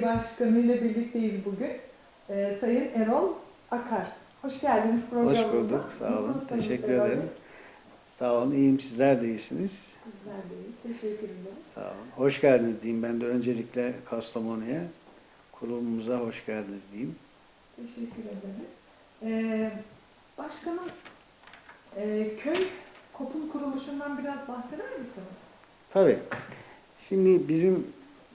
Birliği Başkanı ile birlikteyiz bugün. Ee, Sayın Erol Akar. Hoş geldiniz programımıza. Hoş bulduk. Sağ olun. Nasılsınız Teşekkür Erol ederim. Sağ olun. İyiyim. Sizler de iyisiniz. Bizler deyiz. Teşekkür ederiz. Sağ olun. Hoş geldiniz diyeyim. Ben de öncelikle Kastamonu'ya, kurumumuza hoş geldiniz diyeyim. Teşekkür ederiz. Ee, başkanım, e, köy KOP'un kuruluşundan biraz bahseder misiniz? Tabii. Şimdi bizim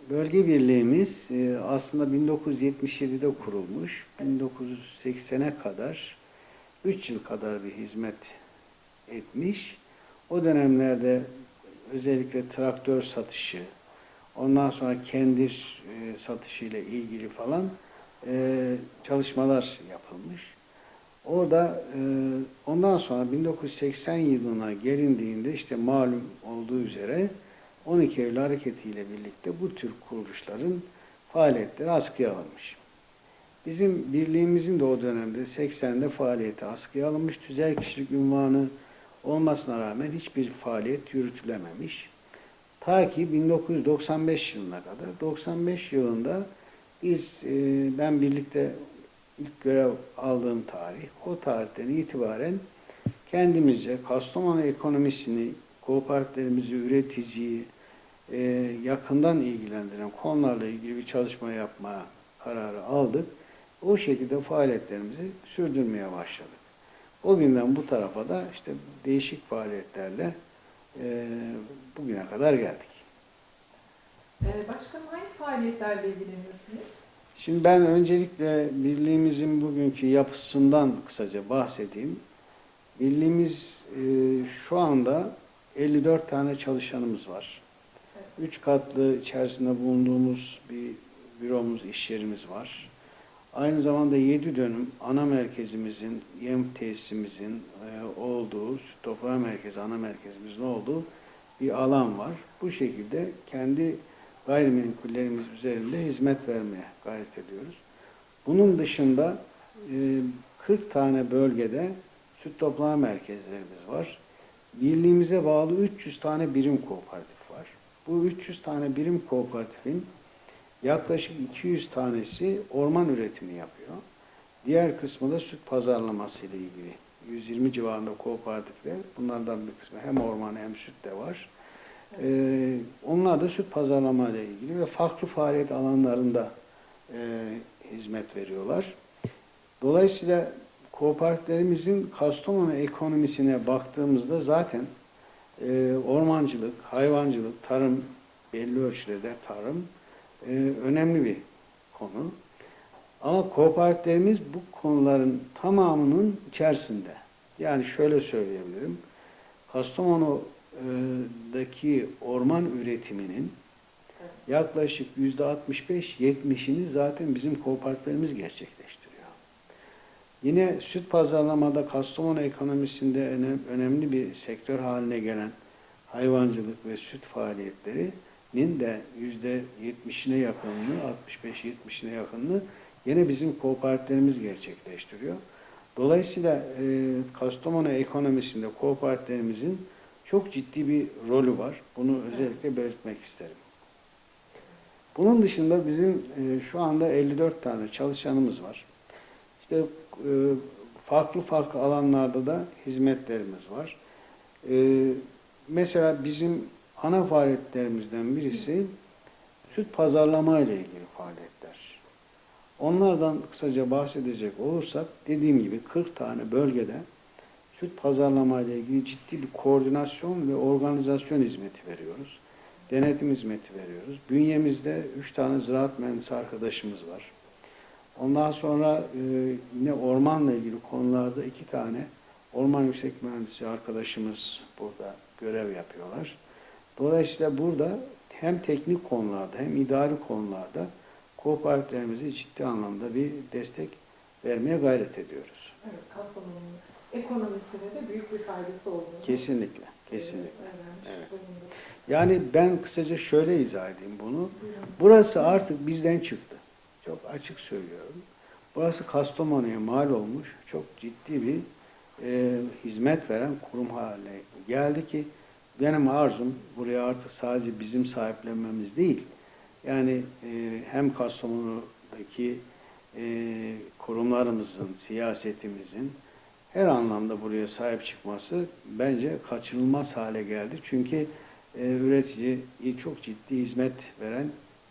bölge birliğimiz e, aslında 1977'de kurulmuş. 1980'e kadar 3 yıl kadar bir hizmet etmiş. O dönemlerde özellikle traktör satışı, ondan sonra kendir e, satışı ile ilgili falan e, çalışmalar yapılmış. Orada ondan sonra 1980 yılına gelindiğinde işte malum olduğu üzere 12 Eylül hareketiyle birlikte bu tür kuruluşların faaliyetleri askıya alınmış. Bizim birliğimizin de o dönemde 80'de faaliyeti askıya alınmış. Tüzel kişilik ünvanı olmasına rağmen hiçbir faaliyet yürütülememiş. Ta ki 1995 yılına kadar. 95 yılında biz, e, ben birlikte ilk görev aldığım tarih, o tarihten itibaren kendimizce Kastamonu ekonomisini, kooperatiflerimizi, üreticiyi e, yakından ilgilendiren konularla ilgili bir çalışma yapma kararı aldık. O şekilde faaliyetlerimizi sürdürmeye başladık. O günden bu tarafa da işte değişik faaliyetlerle e, bugüne kadar geldik. Ee, başkanım hangi faaliyetlerle ilgileniyorsunuz? Şimdi ben öncelikle birliğimizin bugünkü yapısından kısaca bahsedeyim. Birliğimiz e, şu anda 54 tane çalışanımız var. Üç katlı içerisinde bulunduğumuz bir büromuz, iş yerimiz var. Aynı zamanda 7 dönüm ana merkezimizin, yem tesisimizin e, olduğu, süt toprağı merkezi, ana merkezimizin olduğu bir alan var. Bu şekilde kendi gayrimenkullerimiz üzerinde hizmet vermeye gayret ediyoruz. Bunun dışında e, 40 tane bölgede süt toplama merkezlerimiz var. Birliğimize bağlı 300 tane birim kooperatif. Bu 300 tane birim kooperatifin yaklaşık 200 tanesi orman üretimi yapıyor. Diğer kısmı da süt pazarlaması ile ilgili. 120 civarında kooperatifler. Bunlardan bir kısmı hem orman hem süt de var. Ee, onlar da süt pazarlama ile ilgili ve farklı faaliyet alanlarında e, hizmet veriyorlar. Dolayısıyla kooperatiflerimizin Kastamonu ekonomisine baktığımızda zaten e, ormancılık, hayvancılık, tarım, belli ölçüde tarım e, önemli bir konu. Ama kooperatiflerimiz bu konuların tamamının içerisinde. Yani şöyle söyleyebilirim. Kastamonu'daki orman üretiminin yaklaşık yüzde 65-70'ini zaten bizim kooperatiflerimiz gerçekleştiriyor. Yine süt pazarlamada Kastamonu ekonomisinde önem- önemli bir sektör haline gelen hayvancılık ve süt faaliyetlerinin de yüzde 70'ine yakınını, 65-70'ine yakınını yine bizim kooperatiflerimiz gerçekleştiriyor. Dolayısıyla e, Kastamonu ekonomisinde kooperatiflerimizin çok ciddi bir rolü var. Bunu özellikle belirtmek isterim. Bunun dışında bizim e, şu anda 54 tane çalışanımız var. İşte e, farklı farklı alanlarda da hizmetlerimiz var. E, mesela bizim ana faaliyetlerimizden birisi süt pazarlama ile ilgili faaliyetler. Onlardan kısaca bahsedecek olursak dediğim gibi 40 tane bölgede süt pazarlama ile ilgili ciddi bir koordinasyon ve organizasyon hizmeti veriyoruz. Denetim hizmeti veriyoruz. Bünyemizde 3 tane ziraat mühendisi arkadaşımız var. Ondan sonra e, yine ormanla ilgili konularda iki tane orman yüksek mühendisi arkadaşımız burada görev yapıyorlar. Dolayısıyla burada hem teknik konularda hem idari konularda kooperatiflerimize ciddi anlamda bir destek vermeye gayret ediyoruz. Evet, Kastamonu'nun ekonomisine de büyük bir faydası olduğunu. Kesinlikle, kesinlikle. Evet. bulunduk. Yani ben kısaca şöyle izah edeyim bunu. Burası artık bizden çıktı. Çok açık söylüyorum. Burası Kastamonu'ya mal olmuş çok ciddi bir e, hizmet veren kurum haline geldi ki benim arzum buraya artık sadece bizim sahiplenmemiz değil. Yani e, hem Kastamonu'daki e, kurumlarımızın, siyasetimizin her anlamda buraya sahip çıkması bence kaçınılmaz hale geldi. Çünkü e, üreticiyi çok ciddi hizmet veren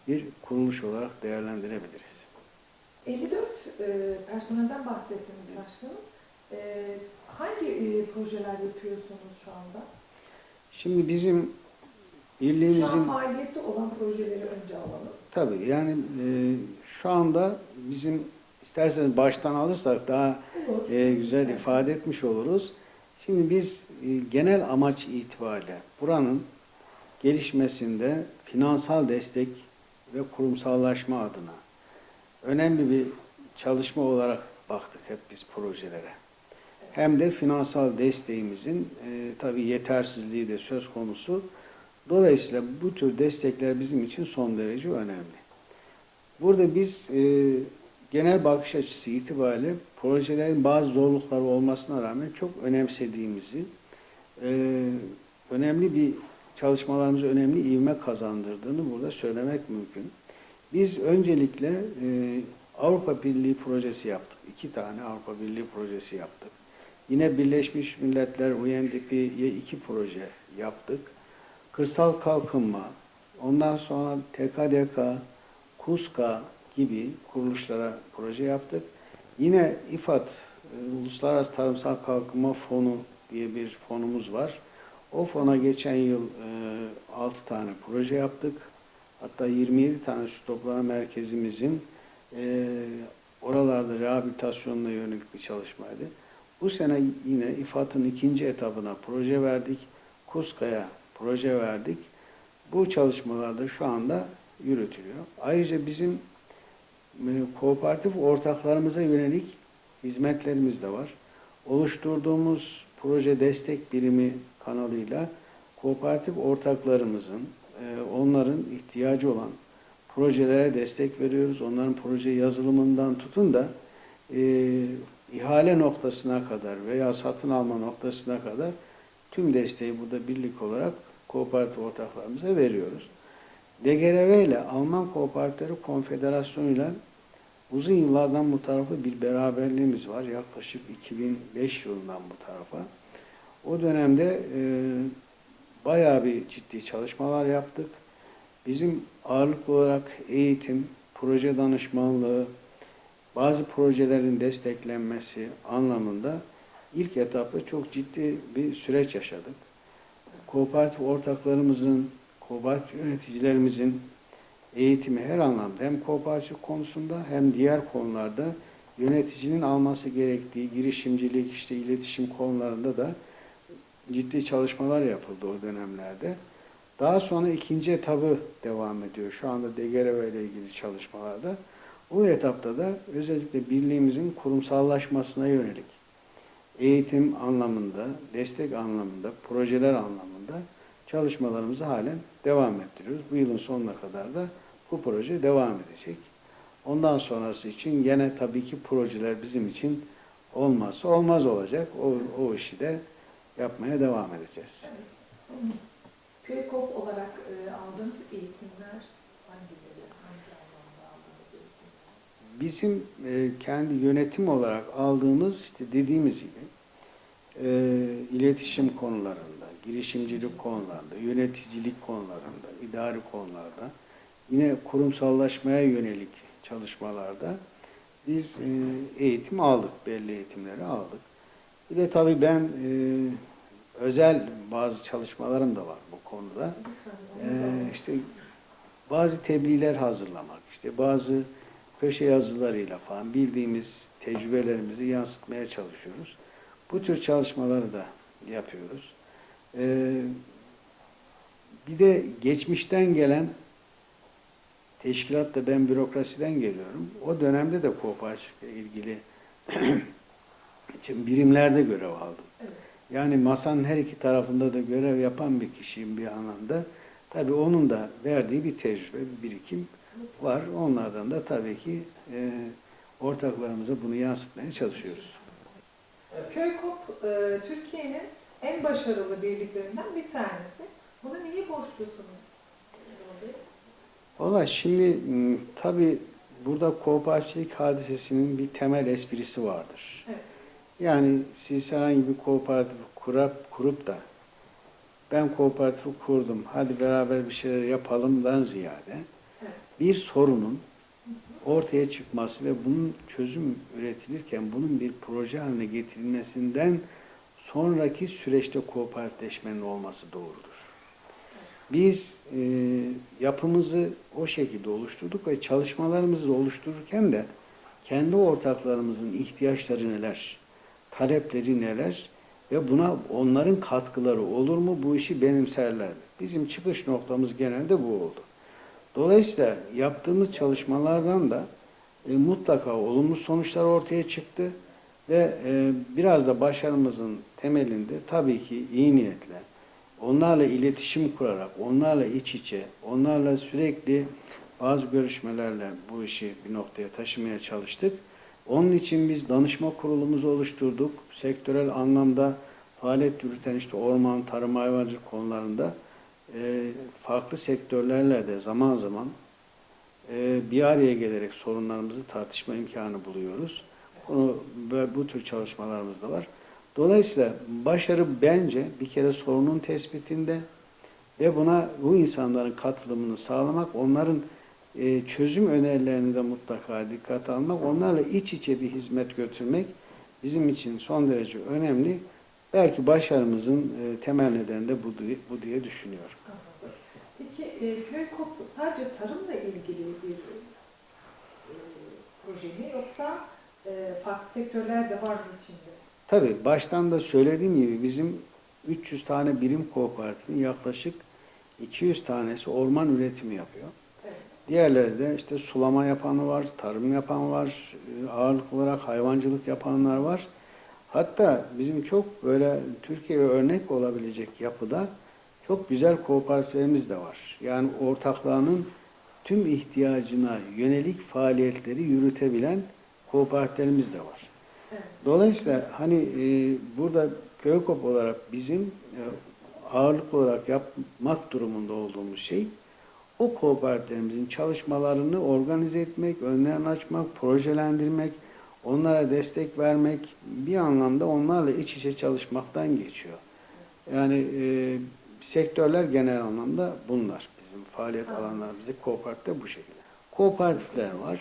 bir kuruluş olarak değerlendirebiliriz. 54 e, personelden bahsettiniz başkanım. E, hangi e, projeler yapıyorsunuz şu anda? Şimdi bizim Şu an birliğimizin faaliyette olan projeleri önce alalım. tabii yani e, şu anda bizim isterseniz baştan alırsak daha Olur. e, güzel isterseniz. ifade etmiş oluruz. Şimdi biz e, genel amaç itibariyle buranın gelişmesinde finansal destek ve kurumsallaşma adına önemli bir çalışma olarak baktık hep biz projelere. Hem de finansal desteğimizin e, tabii yetersizliği de söz konusu. Dolayısıyla bu tür destekler bizim için son derece önemli. Burada biz e, genel bakış açısı itibariyle projelerin bazı zorlukları olmasına rağmen çok önemsediğimizi, e, önemli bir çalışmalarımıza önemli ivme kazandırdığını burada söylemek mümkün. Biz öncelikle e, Avrupa Birliği projesi yaptık. İki tane Avrupa Birliği projesi yaptık. Yine Birleşmiş Milletler UNDP'ye iki proje yaptık. Kırsal kalkınma, ondan sonra TKDK, KUSKA gibi kuruluşlara proje yaptık. Yine İFAD, e, Uluslararası Tarımsal Kalkınma Fonu diye bir fonumuz var. O fona geçen yıl e, 6 tane proje yaptık. Hatta 27 tane su toplama merkezimizin e, oralarda rehabilitasyonuna yönelik bir çalışmaydı. Bu sene yine İFAD'ın ikinci etabına proje verdik. KUSKA'ya proje verdik. Bu çalışmalar da şu anda yürütülüyor. Ayrıca bizim e, kooperatif ortaklarımıza yönelik hizmetlerimiz de var. Oluşturduğumuz proje destek birimi kanalıyla kooperatif ortaklarımızın, e, onların ihtiyacı olan projelere destek veriyoruz. Onların proje yazılımından tutun da e, ihale noktasına kadar veya satın alma noktasına kadar tüm desteği burada birlik olarak kooperatif ortaklarımıza veriyoruz. DGRV ile Alman Kooperatifleri Konfederasyonu ile uzun yıllardan bu tarafa bir beraberliğimiz var. Yaklaşık 2005 yılından bu tarafa. O dönemde e, bayağı bir ciddi çalışmalar yaptık. Bizim ağırlıklı olarak eğitim, proje danışmanlığı, bazı projelerin desteklenmesi anlamında ilk etapta çok ciddi bir süreç yaşadık. Kooperatif ortaklarımızın, kooperatif yöneticilerimizin eğitimi her anlamda hem kooperatif konusunda hem diğer konularda yöneticinin alması gerektiği girişimcilik, işte iletişim konularında da ciddi çalışmalar yapıldı o dönemlerde. Daha sonra ikinci etabı devam ediyor. Şu anda DGRV ile ilgili çalışmalarda. O etapta da özellikle birliğimizin kurumsallaşmasına yönelik eğitim anlamında, destek anlamında, projeler anlamında çalışmalarımızı halen devam ettiriyoruz. Bu yılın sonuna kadar da bu proje devam edecek. Ondan sonrası için gene tabii ki projeler bizim için olmazsa olmaz olacak. O, o işi de yapmaya devam edeceğiz. Köy KOP olarak e, aldığınız eğitimler hangileri? Hangi alanda aldığınız eğitimler? Bizim e, kendi yönetim olarak aldığımız işte dediğimiz gibi e, iletişim konularında, girişimcilik konularında, yöneticilik konularında, idari konularda, yine kurumsallaşmaya yönelik çalışmalarda biz e, eğitim aldık, belli eğitimleri aldık. Bir de tabii ben e, özel bazı çalışmalarım da var bu konuda. Alalım. işte bazı tebliğler hazırlamak, işte bazı köşe yazılarıyla falan bildiğimiz tecrübelerimizi yansıtmaya çalışıyoruz. Bu tür çalışmaları da yapıyoruz. Ee, bir de geçmişten gelen teşkilat da ben bürokrasiden geliyorum. O dönemde de kooperatifle ilgili için birimlerde görev aldım. Evet. Yani masanın her iki tarafında da görev yapan bir kişiyim bir anlamda. Tabii onun da verdiği bir tecrübe, bir birikim var. Onlardan da tabii ki e, ortaklarımıza bunu yansıtmaya çalışıyoruz. Köy KOP e, Türkiye'nin en başarılı birliklerinden bir tanesi. Buna niye borçlusunuz? Valla şimdi tabii burada kooperatiflik hadisesinin bir temel esprisi vardır. Evet. Yani siz herhangi bir kooperatif kurup, kurup da ben kooperatifi kurdum, hadi beraber bir şeyler yapalımdan ziyade bir sorunun ortaya çıkması ve bunun çözüm üretilirken bunun bir proje haline getirilmesinden sonraki süreçte kooperatifleşmenin olması doğrudur. Biz e, yapımızı o şekilde oluşturduk ve çalışmalarımızı oluştururken de kendi ortaklarımızın ihtiyaçları neler, talepleri neler ve buna onların katkıları olur mu bu işi benimserler? Bizim çıkış noktamız genelde bu oldu. Dolayısıyla yaptığımız çalışmalardan da e, mutlaka olumlu sonuçlar ortaya çıktı ve e, biraz da başarımızın temelinde tabii ki iyi niyetle, onlarla iletişim kurarak, onlarla iç içe, onlarla sürekli bazı görüşmelerle bu işi bir noktaya taşımaya çalıştık. Onun için biz danışma kurulumuzu oluşturduk. Sektörel anlamda faaliyet yürüten işte orman, tarım, hayvancılık konularında e, farklı sektörlerle de zaman zaman e, bir araya gelerek sorunlarımızı tartışma imkanı buluyoruz. Bunu, bu tür çalışmalarımız da var. Dolayısıyla başarı bence bir kere sorunun tespitinde ve buna bu insanların katılımını sağlamak, onların e, çözüm önerilerini de mutlaka dikkate almak, onlarla iç içe bir hizmet götürmek bizim için son derece önemli. Belki başarımızın e, temel nedeni de bu, diye- bu diye düşünüyorum. Peki e, köy kop sadece tarımla ilgili bir e, proje mi yoksa e, farklı sektörler de var mı içinde? Tabii baştan da söylediğim gibi bizim 300 tane birim kooperatifin yaklaşık 200 tanesi orman üretimi yapıyor. Diğerleri de işte sulama yapanı var, tarım yapan var, ağırlıklı olarak hayvancılık yapanlar var. Hatta bizim çok böyle Türkiye'ye örnek olabilecek yapıda çok güzel kooperatiflerimiz de var. Yani ortaklarının tüm ihtiyacına yönelik faaliyetleri yürütebilen kooperatiflerimiz de var. Dolayısıyla hani e, burada Köyokop olarak bizim e, ağırlıklı olarak yapmak durumunda olduğumuz şey o kooperatiflerimizin çalışmalarını organize etmek, önlerini açmak, projelendirmek, onlara destek vermek bir anlamda onlarla iç içe çalışmaktan geçiyor. Yani e, sektörler genel anlamda bunlar. Bizim faaliyet alanlarımızda kooperatif bu şekilde. Kooperatifler var.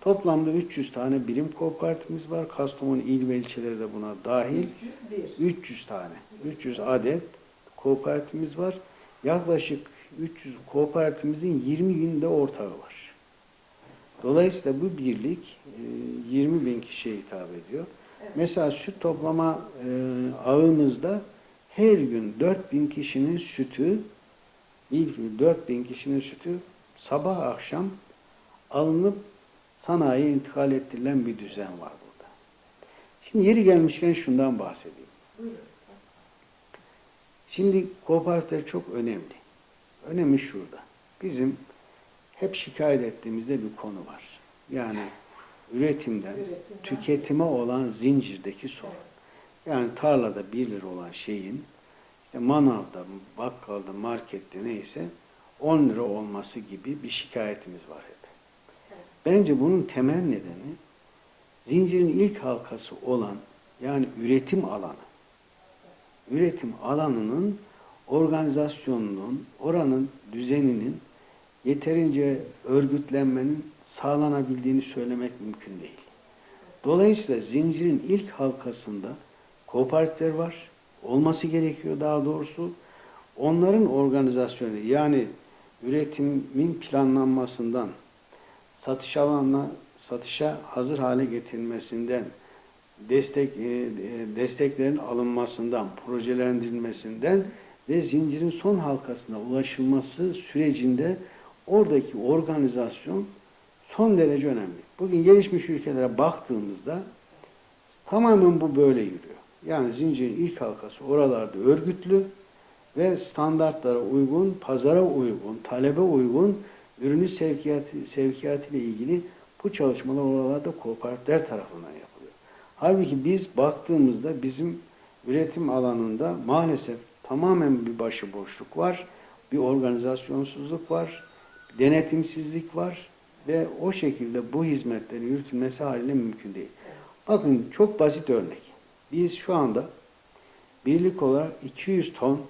Toplamda 300 tane birim kooperatifimiz var. Kastamonu il ve ilçeleri de buna dahil. 301. 300 tane, 300 adet kooperatifimiz var. Yaklaşık 300 kooperatifimizin 20 günde ortağı var. Dolayısıyla bu birlik e, 20 bin kişiye hitap ediyor. Evet. Mesela süt toplama e, ağımızda her gün 4 bin kişinin sütü, ilk 4 bin kişinin sütü sabah akşam alınıp sanayiye intikal ettirilen bir düzen var burada. Şimdi yeri gelmişken şundan bahsedeyim. Şimdi kooperatifler çok önemli. Önemi şurada. Bizim hep şikayet ettiğimizde bir konu var. Yani üretimden, Üretimden. tüketime olan zincirdeki sorun. Yani tarlada 1 lira olan şeyin işte manavda, bakkalda, markette neyse 10 lira olması gibi bir şikayetimiz var hep. Bence bunun temel nedeni zincirin ilk halkası olan yani üretim alanı. Üretim alanının organizasyonunun, oranın düzeninin yeterince örgütlenmenin sağlanabildiğini söylemek mümkün değil. Dolayısıyla zincirin ilk halkasında kooperatifler var. Olması gerekiyor daha doğrusu. Onların organizasyonu yani üretimin planlanmasından, satış alanına satışa hazır hale getirilmesinden, destek e, e, desteklerin alınmasından, projelendirilmesinden ve zincirin son halkasına ulaşılması sürecinde oradaki organizasyon son derece önemli. Bugün gelişmiş ülkelere baktığımızda tamamen bu böyle yürüyor. Yani zincirin ilk halkası oralarda örgütlü ve standartlara uygun, pazara uygun, talebe uygun ürünü sevkiyatı, sevkiyatı ile ilgili bu çalışmalar oralarda kooperatifler tarafından yapılıyor. Halbuki biz baktığımızda bizim üretim alanında maalesef tamamen bir başıboşluk var, bir organizasyonsuzluk var, denetimsizlik var ve o şekilde bu hizmetlerin yürütülmesi haliyle mümkün değil. Bakın çok basit örnek. Biz şu anda birlik olarak 200 ton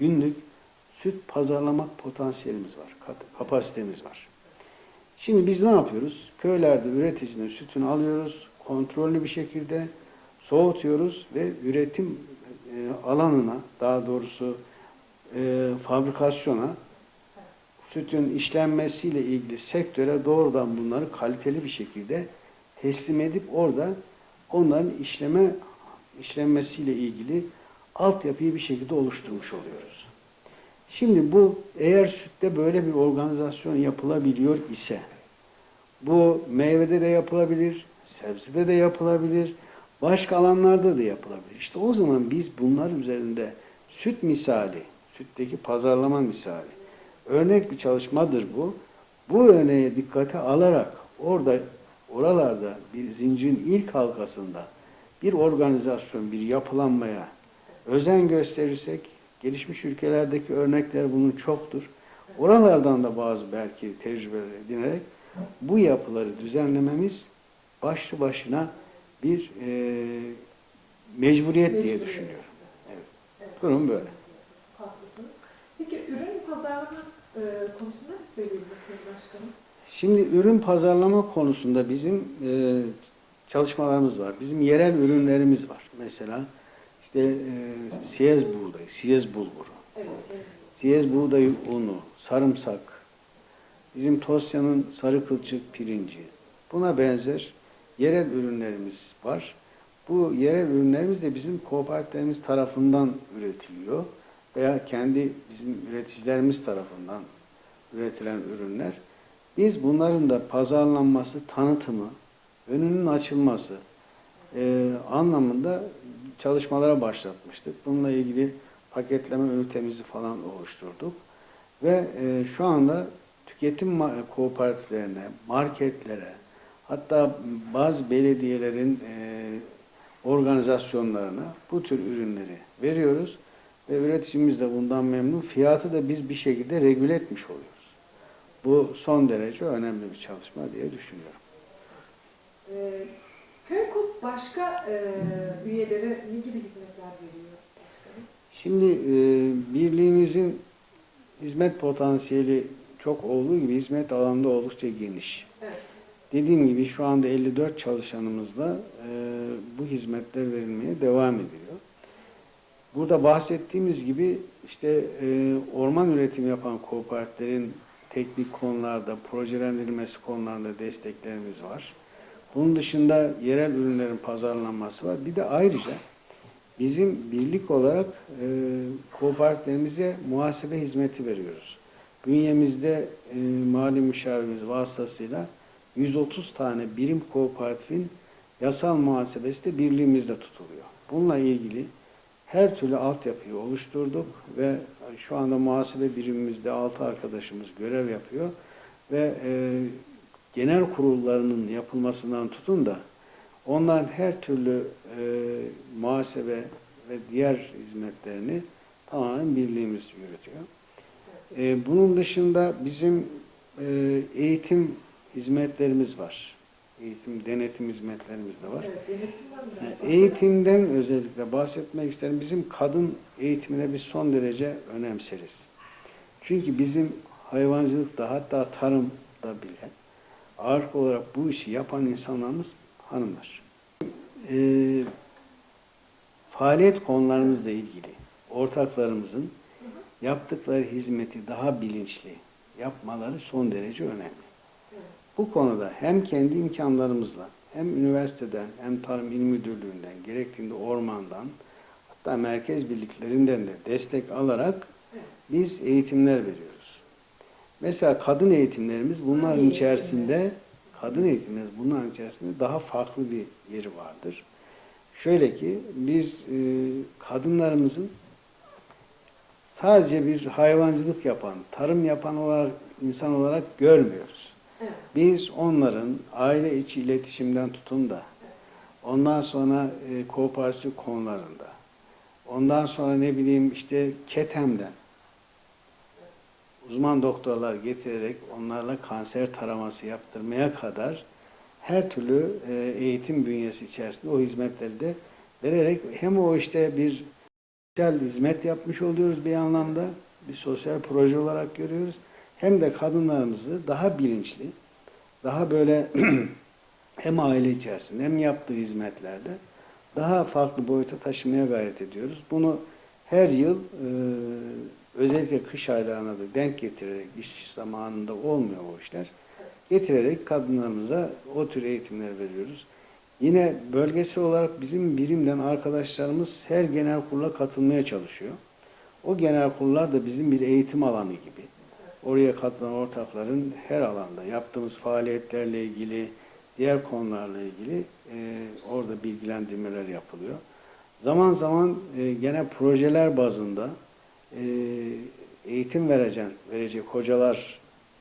günlük süt pazarlamak potansiyelimiz var, kapasitemiz var. Şimdi biz ne yapıyoruz? Köylerde üreticinin sütünü alıyoruz, kontrollü bir şekilde soğutuyoruz ve üretim alanına, daha doğrusu e, fabrikasyona, sütün işlenmesiyle ilgili sektöre doğrudan bunları kaliteli bir şekilde teslim edip orada onların işleme işlenmesiyle ilgili altyapıyı bir şekilde oluşturmuş oluyoruz. Şimdi bu eğer sütte böyle bir organizasyon yapılabiliyor ise bu meyvede de yapılabilir, sebzede de yapılabilir, başka alanlarda da yapılabilir. İşte o zaman biz bunlar üzerinde süt misali, sütteki pazarlama misali, örnek bir çalışmadır bu. Bu örneğe dikkate alarak orada oralarda bir zincirin ilk halkasında bir organizasyon, bir yapılanmaya özen gösterirsek, gelişmiş ülkelerdeki örnekler bunun çoktur. Oralardan da bazı belki tecrübeler edinerek bu yapıları düzenlememiz başlı başına bir e, mecburiyet diye düşünüyorum. Evet. Evet, Durum böyle. Haklısınız. Peki ürün pazarlama e, konusunda ne söyleyebilirsiniz başkanım? Şimdi ürün pazarlama konusunda bizim e, çalışmalarımız var. Bizim yerel ürünlerimiz var. Mesela işte e, siyez buğdayı, siyez bulguru, evet. siyez buğdayı unu, sarımsak, bizim Tosya'nın sarı kılçık pirinci, buna benzer yerel ürünlerimiz var. Bu yerel ürünlerimiz de bizim kooperatiflerimiz tarafından üretiliyor veya kendi bizim üreticilerimiz tarafından üretilen ürünler. Biz bunların da pazarlanması, tanıtımı, önünün açılması e, anlamında çalışmalara başlatmıştık. Bununla ilgili paketleme ünitemizi falan oluşturduk. Ve e, şu anda tüketim kooperatiflerine, marketlere, hatta bazı belediyelerin e, organizasyonlarına bu tür ürünleri veriyoruz. Ve üreticimiz de bundan memnun. Fiyatı da biz bir şekilde regüle etmiş oluyoruz. Bu son derece önemli bir çalışma diye düşünüyorum. E, Köykop başka e, üyelere ne gibi hizmetler veriyor? Şimdi e, birliğimizin hizmet potansiyeli çok olduğu gibi hizmet alanında oldukça geniş. Dediğim gibi şu anda 54 çalışanımızla e, bu hizmetler verilmeye devam ediyor. Burada bahsettiğimiz gibi işte e, orman üretimi yapan kooperatiflerin teknik konularda, projelendirilmesi konularında desteklerimiz var. Bunun dışında yerel ürünlerin pazarlanması var. Bir de ayrıca bizim birlik olarak e, kooperatiflerimize muhasebe hizmeti veriyoruz. Bünyemizde e, mali müşavirimiz vasıtasıyla 130 tane birim kooperatifin yasal muhasebesi de birliğimizde tutuluyor. Bununla ilgili her türlü altyapıyı oluşturduk ve şu anda muhasebe birimimizde 6 arkadaşımız görev yapıyor ve e, genel kurullarının yapılmasından tutun da onların her türlü e, muhasebe ve diğer hizmetlerini tamamen birliğimiz yürütüyor. E, bunun dışında bizim e, eğitim hizmetlerimiz var. Eğitim, denetim hizmetlerimiz de var. Evet, denetimden Yani Eğitimden özellikle bahsetmek isterim. Bizim kadın eğitimine biz son derece önemseriz. Çünkü bizim hayvancılıkta hatta tarımda bile ağırlık olarak bu işi yapan insanlarımız hanımlar. Ee, faaliyet konularımızla ilgili ortaklarımızın yaptıkları hizmeti daha bilinçli yapmaları son derece önemli. Bu konuda hem kendi imkanlarımızla hem üniversiteden hem Tarım İl Müdürlüğü'nden gerektiğinde ormandan hatta merkez birliklerinden de destek alarak biz eğitimler veriyoruz. Mesela kadın eğitimlerimiz bunların Hangi içerisinde kadın eğitimlerimiz bunların içerisinde daha farklı bir yeri vardır. Şöyle ki biz e, kadınlarımızın sadece bir hayvancılık yapan, tarım yapan olarak insan olarak görmüyoruz. Biz onların aile içi iletişimden tutun da ondan sonra e, kooperatif konularında Ondan sonra ne bileyim işte Ketem'den uzman doktorlar getirerek onlarla kanser taraması yaptırmaya kadar her türlü e, eğitim bünyesi içerisinde o hizmetleri de vererek hem o işte bir sosyal hizmet yapmış oluyoruz bir anlamda bir sosyal proje olarak görüyoruz hem de kadınlarımızı daha bilinçli daha böyle hem aile içerisinde hem yaptığı hizmetlerde daha farklı boyuta taşımaya gayret ediyoruz. Bunu her yıl e, özellikle kış aylarına da denk getirerek iş zamanında olmuyor o işler. Getirerek kadınlarımıza o tür eğitimler veriyoruz. Yine bölgesel olarak bizim birimden arkadaşlarımız her genel kurula katılmaya çalışıyor. O genel kurullar da bizim bir eğitim alanı gibi. Oraya katılan ortakların her alanda yaptığımız faaliyetlerle ilgili, diğer konularla ilgili e, orada bilgilendirmeler yapılıyor. Zaman zaman e, gene projeler bazında e, eğitim verecek, verecek hocalar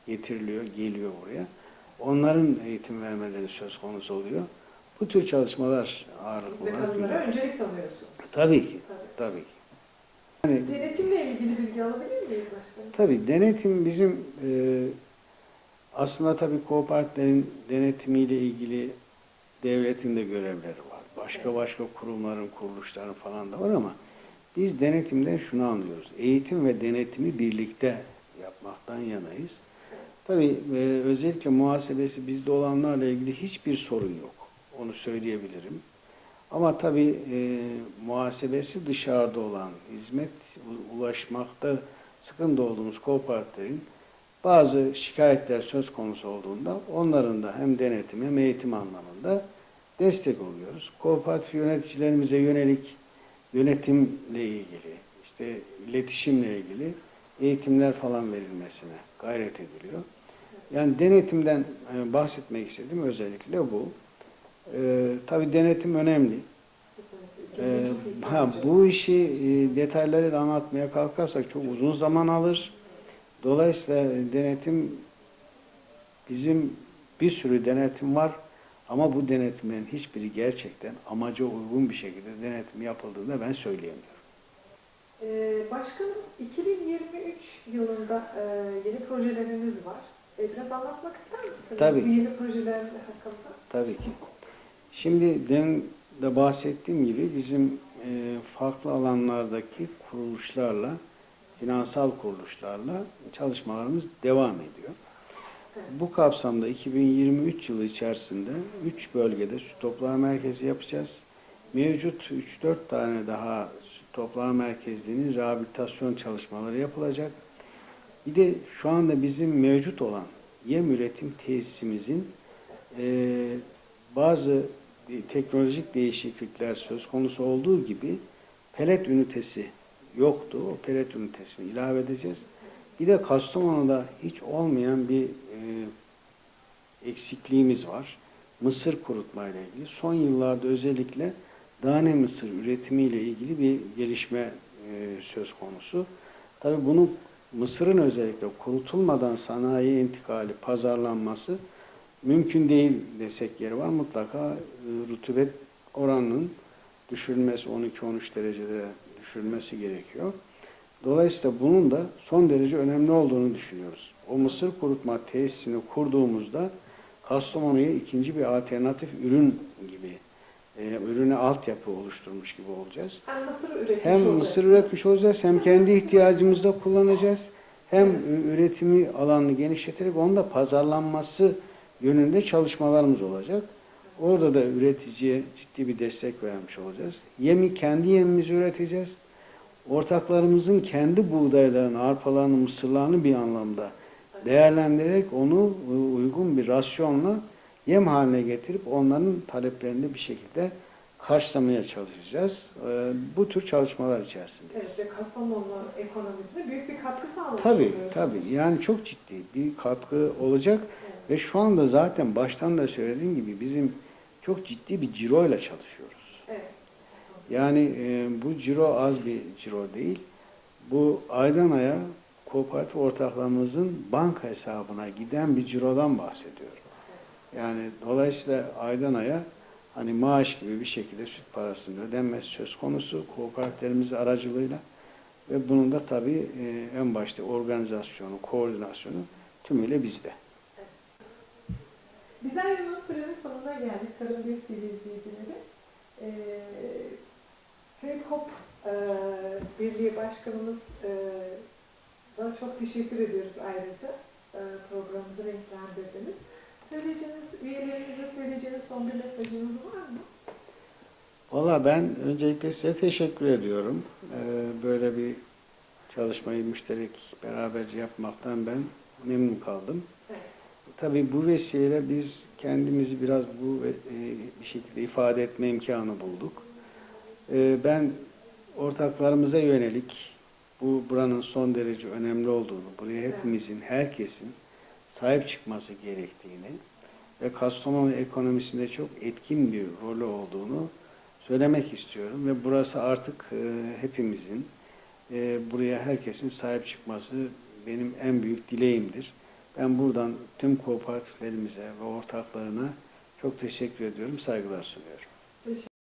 getiriliyor, geliyor buraya. Onların eğitim vermeleri söz konusu oluyor. Bu tür çalışmalar ağırlıklı Ve olarak kadınlara yürüyor. öncelik tanıyorsunuz. Tabii ki, Tabii. tabii ki. Yani Denetimle ilgili bilgi alabilir miyiz başkanım? Tabii denetim bizim e, aslında tabii kooperatiflerin denetimiyle ilgili devletin de görevleri var. Başka başka kurumların, kuruluşların falan da var ama biz denetimden şunu anlıyoruz. Eğitim ve denetimi birlikte yapmaktan yanayız. Tabii e, özellikle muhasebesi bizde olanlarla ilgili hiçbir sorun yok. Onu söyleyebilirim. Ama tabii e, muhasebesi dışarıda olan, hizmet ulaşmakta sıkıntı olduğumuz kooperatiflerin bazı şikayetler söz konusu olduğunda onların da hem denetim hem eğitim anlamında destek oluyoruz. Kooperatif yöneticilerimize yönelik yönetimle ilgili, işte iletişimle ilgili eğitimler falan verilmesine gayret ediliyor. Yani denetimden e, bahsetmek istedim özellikle bu. Ee, tabii denetim önemli. Ha, tanıcı. bu işi e, detaylarıyla anlatmaya kalkarsak çok uzun zaman alır. Dolayısıyla denetim bizim bir sürü denetim var ama bu denetimlerin hiçbiri gerçekten amaca uygun bir şekilde denetim yapıldığını ben söyleyemiyorum. Ee, başkanım 2023 yılında e, yeni projeleriniz var. E, biraz anlatmak ister misiniz Tabii. bu yeni projeler hakkında? Tabii ki. Şimdi demin de bahsettiğim gibi bizim e, farklı alanlardaki kuruluşlarla, finansal kuruluşlarla çalışmalarımız devam ediyor. Bu kapsamda 2023 yılı içerisinde 3 bölgede süt toplama merkezi yapacağız. Mevcut 3-4 tane daha süt toplama merkezlerinin rehabilitasyon çalışmaları yapılacak. Bir de şu anda bizim mevcut olan yem üretim tesisimizin e, bazı teknolojik değişiklikler söz konusu olduğu gibi pelet ünitesi yoktu. O pelet ünitesini ilave edeceğiz. Bir de Kastamonu'da hiç olmayan bir e, eksikliğimiz var. Mısır kurutma ile ilgili. Son yıllarda özellikle tane mısır üretimiyle ilgili bir gelişme e, söz konusu. Tabii bunun mısırın özellikle kurutulmadan sanayiye intikali, pazarlanması mümkün değil desek yeri var. Mutlaka e, rutubet oranının düşürülmesi 12-13 derecede düşürülmesi gerekiyor. Dolayısıyla bunun da son derece önemli olduğunu düşünüyoruz. O mısır kurutma tesisini kurduğumuzda Kastamonu'ya ikinci bir alternatif ürün gibi, e, ürüne altyapı oluşturmuş gibi olacağız. Hem mısır üretmiş Hem olacaksınız. mısır üretmiş olacağız, hem kendi ihtiyacımızda kullanacağız. Hem ü- üretimi alanını genişleterek onu da pazarlanması yönünde çalışmalarımız olacak. Orada da üreticiye ciddi bir destek vermiş olacağız. Yemi kendi yemimizi üreteceğiz. Ortaklarımızın kendi buğdaylarını, arpalarını, mısırlarını bir anlamda değerlendirerek onu uygun bir rasyonla yem haline getirip onların taleplerini bir şekilde karşılamaya çalışacağız. Ee, Bu tür çalışmalar içerisinde. Evet ve Kastamonu ekonomisine büyük bir katkı sağlamış Tabii, tabii. Yani çok ciddi bir katkı olacak Evet. Ve şu anda zaten baştan da söylediğim gibi bizim çok ciddi bir ciroyla çalışıyoruz. Evet. Yani e, bu ciro az bir ciro değil. Bu aydan aya kooperatif ortaklarımızın banka hesabına giden bir cirodan bahsediyorum. Yani dolayısıyla aydan aya hani maaş gibi bir şekilde süt parasının ödenmesi söz konusu kooperatiflerimiz aracılığıyla ve bunun da tabii e, en başta organizasyonu, koordinasyonu tümüyle bizde. Biz ayrılan sürenin sonuna geldik Tarım Bir TV izleyicileri. Ee, Köy Kop e, Birliği Başkanımız e, çok teşekkür ediyoruz ayrıca e, programımızı renklendirdiniz. Söyleyeceğiniz, üyelerimize söyleyeceğiniz son bir mesajınız var mı? Valla ben öncelikle size teşekkür ediyorum. Ee, böyle bir çalışmayı müşterek beraberce yapmaktan ben memnun kaldım. Tabii bu vesileyle biz kendimizi biraz bu e, bir şekilde ifade etme imkanı bulduk. Ee, ben ortaklarımıza yönelik bu buranın son derece önemli olduğunu, buraya hepimizin, herkesin sahip çıkması gerektiğini ve Kastamonu ekonomisinde çok etkin bir rolü olduğunu söylemek istiyorum ve burası artık e, hepimizin e, buraya herkesin sahip çıkması benim en büyük dileğimdir. Ben buradan tüm kooperatiflerimize ve ortaklarına çok teşekkür ediyorum, saygılar sunuyorum.